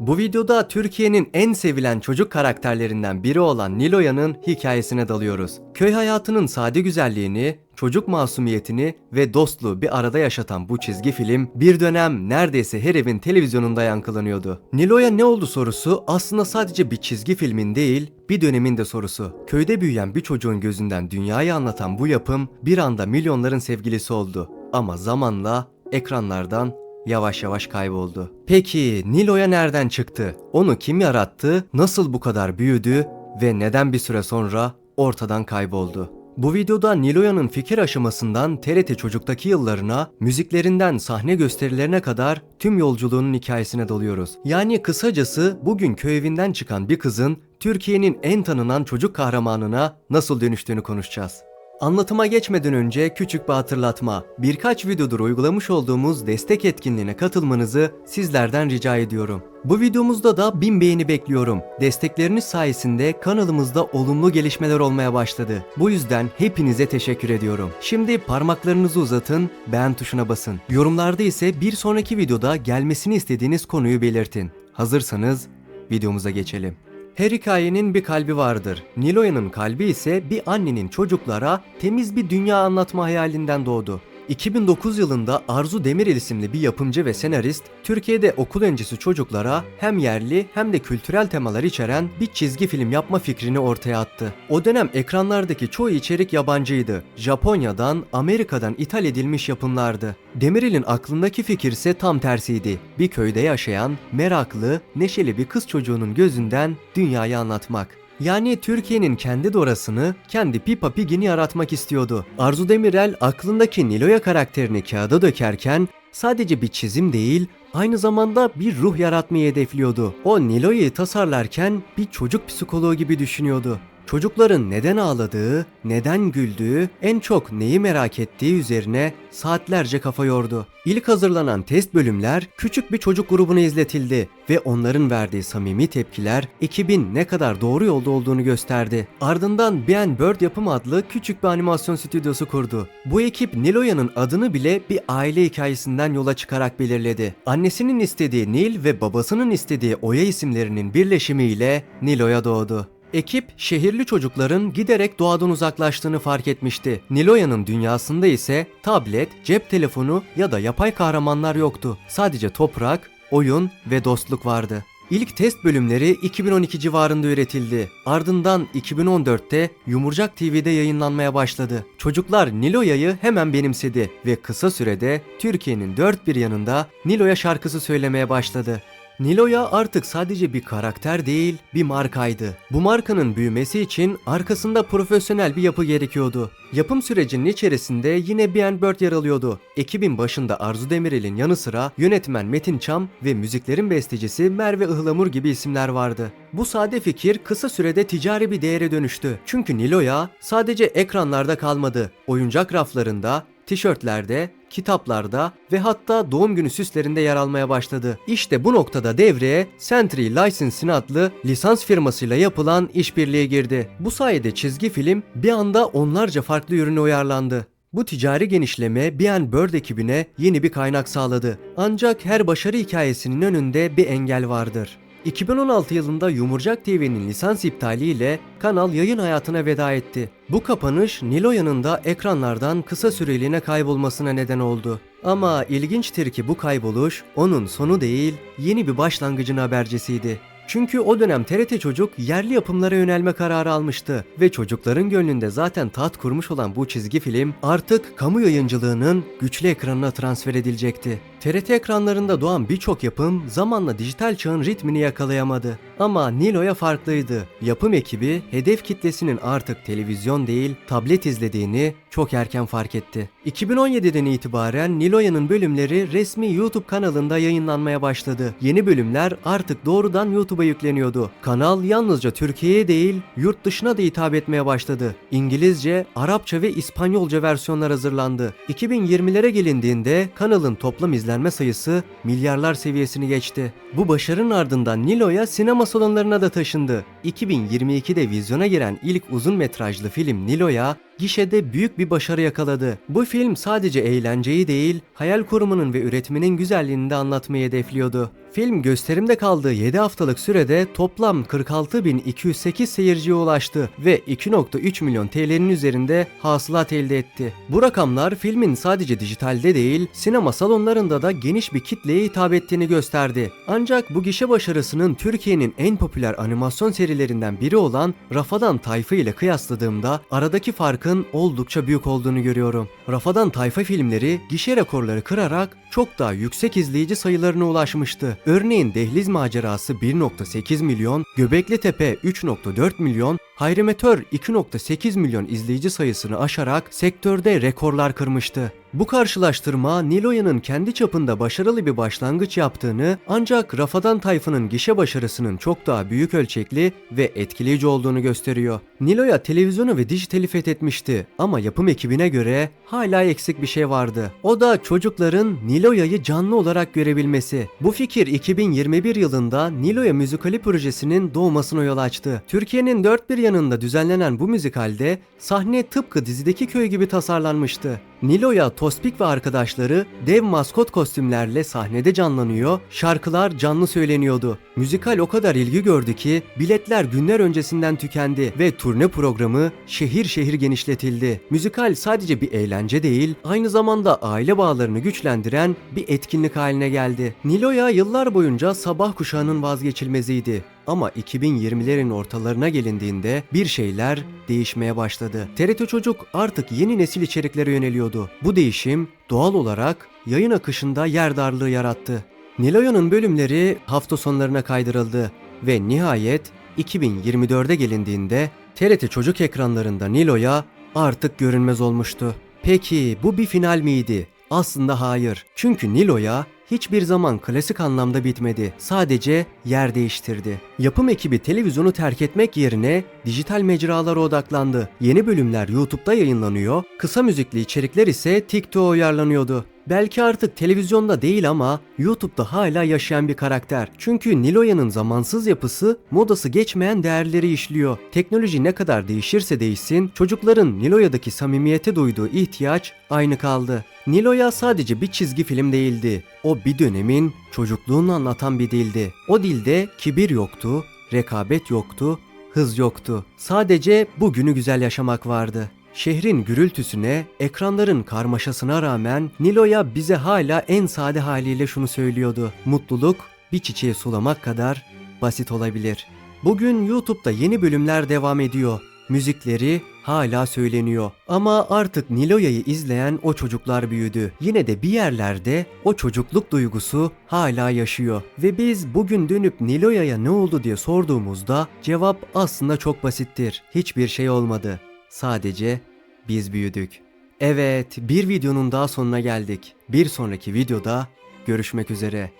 Bu videoda Türkiye'nin en sevilen çocuk karakterlerinden biri olan Niloya'nın hikayesine dalıyoruz. Köy hayatının sade güzelliğini, çocuk masumiyetini ve dostluğu bir arada yaşatan bu çizgi film bir dönem neredeyse her evin televizyonunda yankılanıyordu. Niloya ne oldu sorusu aslında sadece bir çizgi filmin değil, bir dönemin de sorusu. Köyde büyüyen bir çocuğun gözünden dünyayı anlatan bu yapım bir anda milyonların sevgilisi oldu. Ama zamanla ekranlardan yavaş yavaş kayboldu. Peki Nilo'ya nereden çıktı? Onu kim yarattı? Nasıl bu kadar büyüdü ve neden bir süre sonra ortadan kayboldu? Bu videoda Niloya'nın fikir aşamasından TRT Çocuk'taki yıllarına, müziklerinden sahne gösterilerine kadar tüm yolculuğunun hikayesine dalıyoruz. Yani kısacası bugün köy evinden çıkan bir kızın Türkiye'nin en tanınan çocuk kahramanına nasıl dönüştüğünü konuşacağız. Anlatıma geçmeden önce küçük bir hatırlatma. Birkaç videodur uygulamış olduğumuz destek etkinliğine katılmanızı sizlerden rica ediyorum. Bu videomuzda da 1000 beğeni bekliyorum. Destekleriniz sayesinde kanalımızda olumlu gelişmeler olmaya başladı. Bu yüzden hepinize teşekkür ediyorum. Şimdi parmaklarınızı uzatın, beğen tuşuna basın. Yorumlarda ise bir sonraki videoda gelmesini istediğiniz konuyu belirtin. Hazırsanız videomuza geçelim. Her hikayenin bir kalbi vardır. Niloya'nın kalbi ise bir annenin çocuklara temiz bir dünya anlatma hayalinden doğdu. 2009 yılında Arzu Demirel isimli bir yapımcı ve senarist, Türkiye'de okul öncesi çocuklara hem yerli hem de kültürel temalar içeren bir çizgi film yapma fikrini ortaya attı. O dönem ekranlardaki çoğu içerik yabancıydı. Japonya'dan, Amerika'dan ithal edilmiş yapımlardı. Demirel'in aklındaki fikir ise tam tersiydi. Bir köyde yaşayan, meraklı, neşeli bir kız çocuğunun gözünden dünyayı anlatmak. Yani Türkiye'nin kendi dorasını, kendi Pippa Pig'ini yaratmak istiyordu. Arzu Demirel aklındaki Niloya karakterini kağıda dökerken sadece bir çizim değil, aynı zamanda bir ruh yaratmayı hedefliyordu. O Niloya'yı tasarlarken bir çocuk psikoloğu gibi düşünüyordu. Çocukların neden ağladığı, neden güldüğü, en çok neyi merak ettiği üzerine saatlerce kafa yordu. İlk hazırlanan test bölümler küçük bir çocuk grubuna izletildi ve onların verdiği samimi tepkiler ekibin ne kadar doğru yolda olduğunu gösterdi. Ardından Ben Bird Yapım adlı küçük bir animasyon stüdyosu kurdu. Bu ekip Niloya'nın adını bile bir aile hikayesinden yola çıkarak belirledi. Annesinin istediği Nil ve babasının istediği Oya isimlerinin birleşimiyle Niloya doğdu. Ekip şehirli çocukların giderek doğadan uzaklaştığını fark etmişti. Niloya'nın dünyasında ise tablet, cep telefonu ya da yapay kahramanlar yoktu. Sadece toprak, oyun ve dostluk vardı. İlk test bölümleri 2012 civarında üretildi. Ardından 2014'te Yumurcak TV'de yayınlanmaya başladı. Çocuklar Niloya'yı hemen benimsedi ve kısa sürede Türkiye'nin dört bir yanında Niloya şarkısı söylemeye başladı. Niloya artık sadece bir karakter değil, bir markaydı. Bu markanın büyümesi için arkasında profesyonel bir yapı gerekiyordu. Yapım sürecinin içerisinde yine B&B Bird yer alıyordu. Ekibin başında Arzu Demirel'in yanı sıra yönetmen Metin Çam ve müziklerin bestecisi Merve Ihlamur gibi isimler vardı. Bu sade fikir kısa sürede ticari bir değere dönüştü. Çünkü Niloya sadece ekranlarda kalmadı. Oyuncak raflarında, tişörtlerde, kitaplarda ve hatta doğum günü süslerinde yer almaya başladı. İşte bu noktada devreye Century Licensing adlı lisans firmasıyla yapılan işbirliği girdi. Bu sayede çizgi film bir anda onlarca farklı ürüne uyarlandı. Bu ticari genişleme B&B Bird ekibine yeni bir kaynak sağladı. Ancak her başarı hikayesinin önünde bir engel vardır. 2016 yılında Yumurcak TV'nin lisans iptaliyle kanal yayın hayatına veda etti. Bu kapanış Niloya'nın da ekranlardan kısa süreliğine kaybolmasına neden oldu. Ama ilginçtir ki bu kayboluş onun sonu değil, yeni bir başlangıcın habercisiydi. Çünkü o dönem TRT Çocuk yerli yapımlara yönelme kararı almıştı ve çocukların gönlünde zaten taht kurmuş olan bu çizgi film artık kamu yayıncılığının güçlü ekranına transfer edilecekti. TRT ekranlarında doğan birçok yapım zamanla dijital çağın ritmini yakalayamadı. Ama Nilo'ya farklıydı. Yapım ekibi hedef kitlesinin artık televizyon değil tablet izlediğini çok erken fark etti. 2017'den itibaren Niloya'nın bölümleri resmi YouTube kanalında yayınlanmaya başladı. Yeni bölümler artık doğrudan YouTube'a yükleniyordu. Kanal yalnızca Türkiye'ye değil yurt dışına da hitap etmeye başladı. İngilizce, Arapça ve İspanyolca versiyonlar hazırlandı. 2020'lere gelindiğinde kanalın toplam izlenme sayısı milyarlar seviyesini geçti. Bu başarının ardından Nilo'ya sinema salonlarına da taşındı. 2022'de vizyona giren ilk uzun metrajlı film Nilo'ya gişede büyük bir başarı yakaladı. Bu film sadece eğlenceyi değil, hayal kurumunun ve üretiminin güzelliğini de anlatmayı hedefliyordu. Film gösterimde kaldığı 7 haftalık sürede toplam 46.208 seyirciye ulaştı ve 2.3 milyon TL'nin üzerinde hasılat elde etti. Bu rakamlar filmin sadece dijitalde değil, sinema salonlarında da geniş bir kitleye hitap ettiğini gösterdi. Ancak bu gişe başarısının Türkiye'nin en popüler animasyon serilerinden biri olan Rafadan Tayfa ile kıyasladığımda aradaki farkın oldukça büyük olduğunu görüyorum. Rafadan Tayfa filmleri gişe rekorları kırarak çok daha yüksek izleyici sayılarına ulaşmıştı. Örneğin Dehliz Macerası 1.8 milyon, Göbekli Tepe 3.4 milyon, Hayrimetör 2.8 milyon izleyici sayısını aşarak sektörde rekorlar kırmıştı. Bu karşılaştırma Niloya'nın kendi çapında başarılı bir başlangıç yaptığını ancak Rafadan Tayfa'nın gişe başarısının çok daha büyük ölçekli ve etkileyici olduğunu gösteriyor. Niloya televizyonu ve dijitali fethetmişti ama yapım ekibine göre hala eksik bir şey vardı. O da çocukların Niloya'yı canlı olarak görebilmesi. Bu fikir 2021 yılında Niloya müzikali projesinin doğmasına yol açtı. Türkiye'nin dört bir yanında düzenlenen bu müzikalde sahne tıpkı dizideki köy gibi tasarlanmıştı. Nilo'ya Tospik ve arkadaşları dev maskot kostümlerle sahnede canlanıyor, şarkılar canlı söyleniyordu. Müzikal o kadar ilgi gördü ki biletler günler öncesinden tükendi ve turne programı şehir şehir genişletildi. Müzikal sadece bir eğlence değil, aynı zamanda aile bağlarını güçlendiren bir etkinlik haline geldi. Nilo'ya yıllar boyunca sabah kuşağının vazgeçilmeziydi. Ama 2020'lerin ortalarına gelindiğinde bir şeyler değişmeye başladı. TRT Çocuk artık yeni nesil içeriklere yöneliyordu. Bu değişim doğal olarak yayın akışında yer darlığı yarattı. Niloya'nın bölümleri hafta sonlarına kaydırıldı ve nihayet 2024'e gelindiğinde TRT Çocuk ekranlarında Niloya artık görünmez olmuştu. Peki bu bir final miydi? Aslında hayır. Çünkü Niloya hiçbir zaman klasik anlamda bitmedi. Sadece yer değiştirdi. Yapım ekibi televizyonu terk etmek yerine dijital mecralara odaklandı. Yeni bölümler YouTube'da yayınlanıyor, kısa müzikli içerikler ise TikTok'a uyarlanıyordu. Belki artık televizyonda değil ama YouTube'da hala yaşayan bir karakter. Çünkü Niloya'nın zamansız yapısı modası geçmeyen değerleri işliyor. Teknoloji ne kadar değişirse değişsin çocukların Niloya'daki samimiyete duyduğu ihtiyaç aynı kaldı. Niloya sadece bir çizgi film değildi. O bir dönemin çocukluğunu anlatan bir dildi. O dilde kibir yoktu, rekabet yoktu, hız yoktu. Sadece bugünü güzel yaşamak vardı. Şehrin gürültüsüne, ekranların karmaşasına rağmen Nilo'ya bize hala en sade haliyle şunu söylüyordu. Mutluluk bir çiçeği sulamak kadar basit olabilir. Bugün YouTube'da yeni bölümler devam ediyor. Müzikleri hala söyleniyor. Ama artık Niloya'yı izleyen o çocuklar büyüdü. Yine de bir yerlerde o çocukluk duygusu hala yaşıyor. Ve biz bugün dönüp Niloya'ya ne oldu diye sorduğumuzda cevap aslında çok basittir. Hiçbir şey olmadı. Sadece biz büyüdük. Evet, bir videonun daha sonuna geldik. Bir sonraki videoda görüşmek üzere.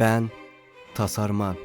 Ben Tasarman.